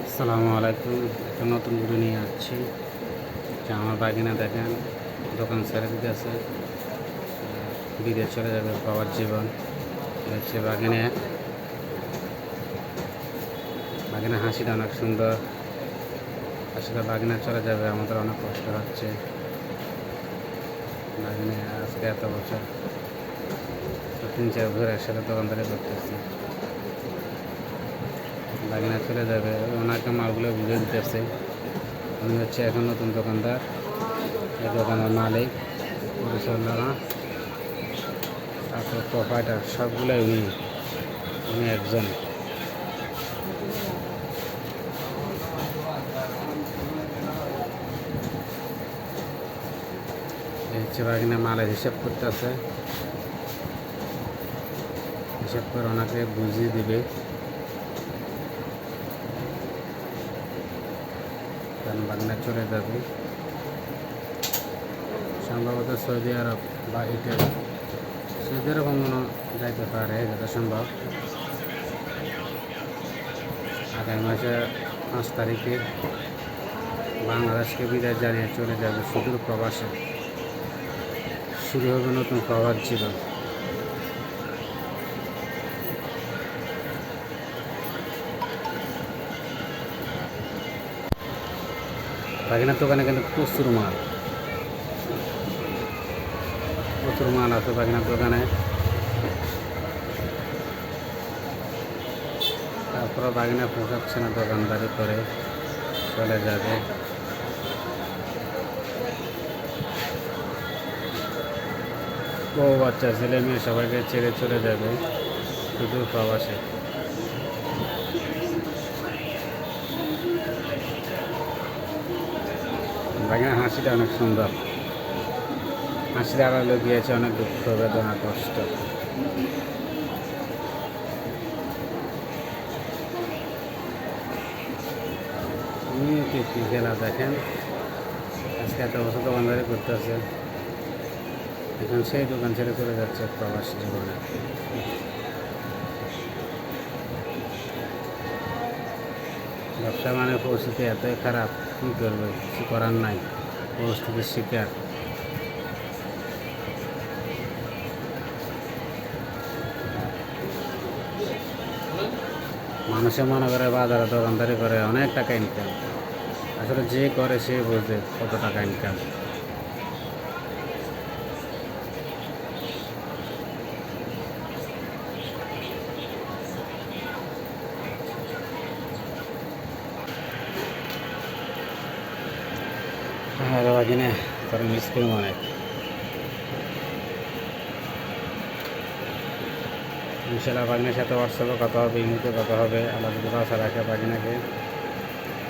আসসালামু আলাইকুম। একটা নতুন ভিডিও নিয়ে আসছি। যে আমার বাগিনা দেখেন, দোকান ছেড়ে দিতে আছে বিদেশ চলে যাবে বাবার জীবন। হচ্ছে বাগিনে। বাগিনা হাসিটা অনেক সুন্দর। আসলে বাগিনা চলে যাবে, আমাদের অনেক কষ্ট হচ্ছে। বাগিনে আজকে এত বছর, তিন চার বছর একসাথে দোকানদারি করতেছি বাগিনা চলে যাবে, ওনাকে মালগুলো বুঝে দিতেছে। উনি হচ্ছে এখন নতুন দোকানদার। এই দোকানের মালিক পরিচালনা তারপর প্রোপাইটার সবগুলোই উনি উনি একজন। হচ্ছে মালের হিসাব করতেছে। হিসাব করে ওনাকে বুঝিয়ে দিবে। কারণ বাগনা চলে যাবে সম্ভবত সৌদি আরব বা ইটালি। সৌদি আরব মনে যাইতে পারে যত সম্ভব আগামী মাসে পাঁচ তারিখে বাংলাদেশকে বিদায় জানিয়ে চলে যাবে সুদূর প্রবাসে। শুরু হবে নতুন প্রবাস জীবন। বাগিনার দোকানে কিন্তু প্রচুর মাল। প্রচুর মাল আছে বাগিনার দোকানে। তারপরে বাগিনা পোষাচ্ছে না দোকানদারি করে, চলে যাবে। বউ বাচ্চা, ছেলে মেয়ে সবাইকে ছেড়ে চলে যাবে। শুধু প্রবাসে। বাগিনার হাসিটা অনেক সুন্দর। হাসিটা আড়ালে গিয়েছে অনেক দুঃখ, বেদনা, কষ্ট। খেলা দেখেন? আজকে এত বছর দোকানদারি করতেছে এখন সেই দোকান ছেড়ে চলে যাচ্ছে প্রবাস জীবনে। ব্যবসা মানে পরিস্থিতি এতই খারাপ, কী করবে? কিছু করার নাই, পরিস্থিতির শিকার। মানুষে মনে করে বাজারে দোকানদারি করে, অনেক টাকা ইনকাম আসলে যে করে সে বোঝে কত টাকা ইনকাম তোর মিস করি অনেক ইনশাল্লাহ বাগিনার সাথে হোয়াটসঅ্যাপে কথা হবে ইমুতে কথা হবে আল্লাহ যদি বাসা রাখে বাগিনাকে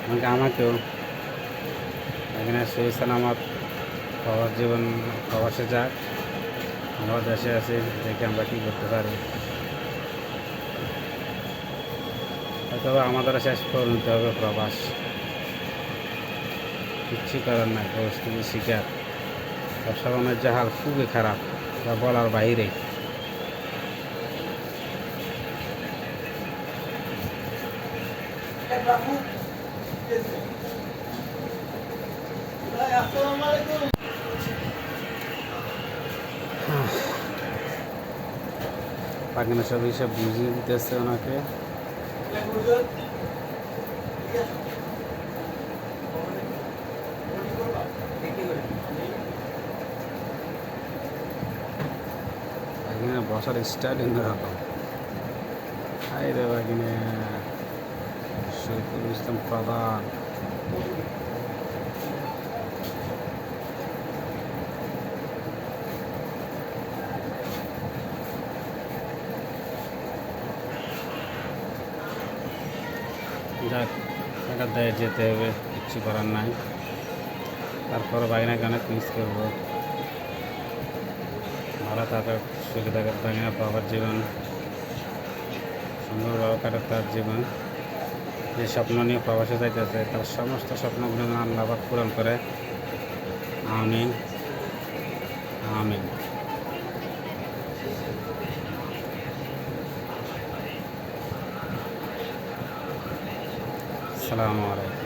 এমনকি আমাকেও বাগিনার সহি সালামত প্রবাস জীবন প্রবাসে যাক আমরা দেশে আছি দেখে আমরা কী করতে পারি হয়তো আমাদের শেষ পরিণত হবে প্রবাস কিচ্ছু করার নাই, পরিস্থিতি শিকার। ব্যবসা বাণিজ্য হাল খুবই খারাপ, যা বলার বাইরে। পাখিনা সব হিসাব বুঝিয়ে দিতেছে ওনাকে। বাগিনা বসার স্টাইল অন্যরকম হাই রে বাগিনে শহীদুল ইসলাম প্রধান। যাক টাকা দেয় যেতে হবে, কিচ্ছু করার নাই। তারপরে বাগিনাকে অনেক মিস করব। ভালো থাকার সুখে থাকার বাগিনা পাওয়ার জীবন সুন্দরভাবে কাটার তার জীবন। যে স্বপ্ন নিয়ে প্রবাসে যাইতেছে, তার সমস্ত স্বপ্নগুলো যেন আল্লাহ পূরণ করে। আমিন। আমিন। আসসালামু আলাইকুম।